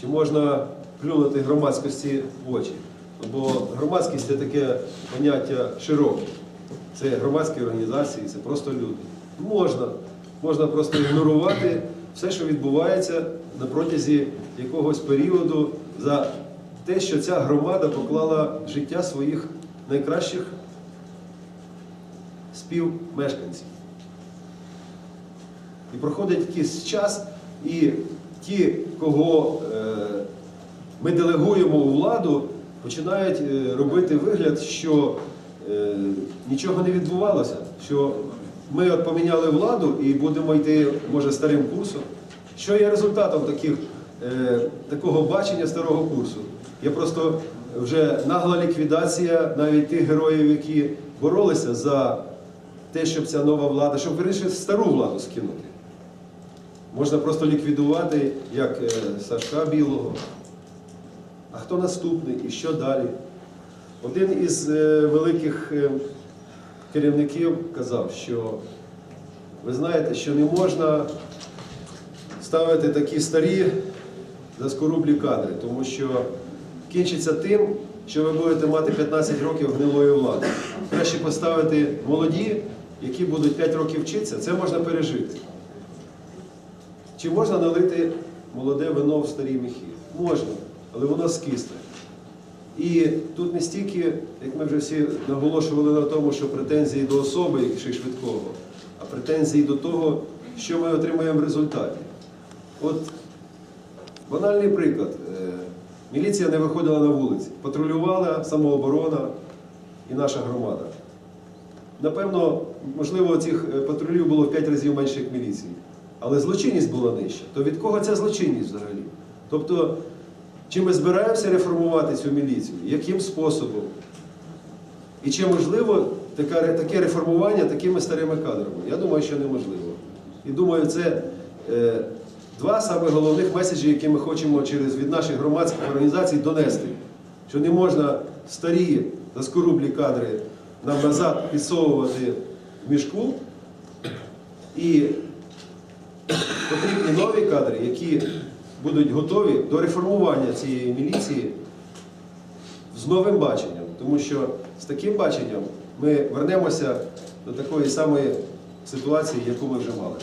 чи можна плюнути громадськості в очі. Бо громадськість це таке поняття широке. Це громадські організації, це просто люди. Можна. Можна просто ігнорувати все, що відбувається на протязі якогось періоду за те, що ця громада поклала життя своїх найкращих співмешканців. І проходить якийсь час, і ті, кого е, ми делегуємо у владу, починають е, робити вигляд, що е, нічого не відбувалося, що ми от поміняли владу і будемо йти, може, старим курсом. Що є результатом таких, такого бачення старого курсу? Є просто вже нагла ліквідація навіть тих героїв, які боролися за те, щоб ця нова влада, щоб вирішити стару владу скинути. Можна просто ліквідувати, як е, Сашка Білого. А хто наступний і що далі? Один із е, великих е, керівників казав, що ви знаєте, що не можна ставити такі старі заскорублі кадри, тому що кінчиться тим, що ви будете мати 15 років гнилої влади. Краще поставити молоді, які будуть 5 років вчитися, це можна пережити. Чи можна налити молоде вино в старі міхи? Можна, але воно скисне. І тут не стільки, як ми вже всі наголошували на тому, що претензії до особи, чи швидкого, а претензії до того, що ми отримуємо в результаті. От банальний приклад. Е, Міліція не виходила на вулиці, патрулювала самооборона і наша громада. Напевно, можливо, цих е, патрулів було в 5 разів менше, як міліції. Але злочинність була нижча. То від кого ця злочинність взагалі? Тобто, чи ми збираємося реформувати цю міліцію? Яким способом? І чи можливо таке, реформування такими старими кадрами? Я думаю, що неможливо. І думаю, це е, два саме головних меседжі, які ми хочемо через від наших громадських організацій донести. Що не можна старі заскорублі кадри нам назад підсовувати в мішку. І потрібні нові кадри, які будуть готові до реформування цієї міліції з новим баченням. Тому що з таким баченням ми вернемося до такої самої ситуації, яку ми вже мали.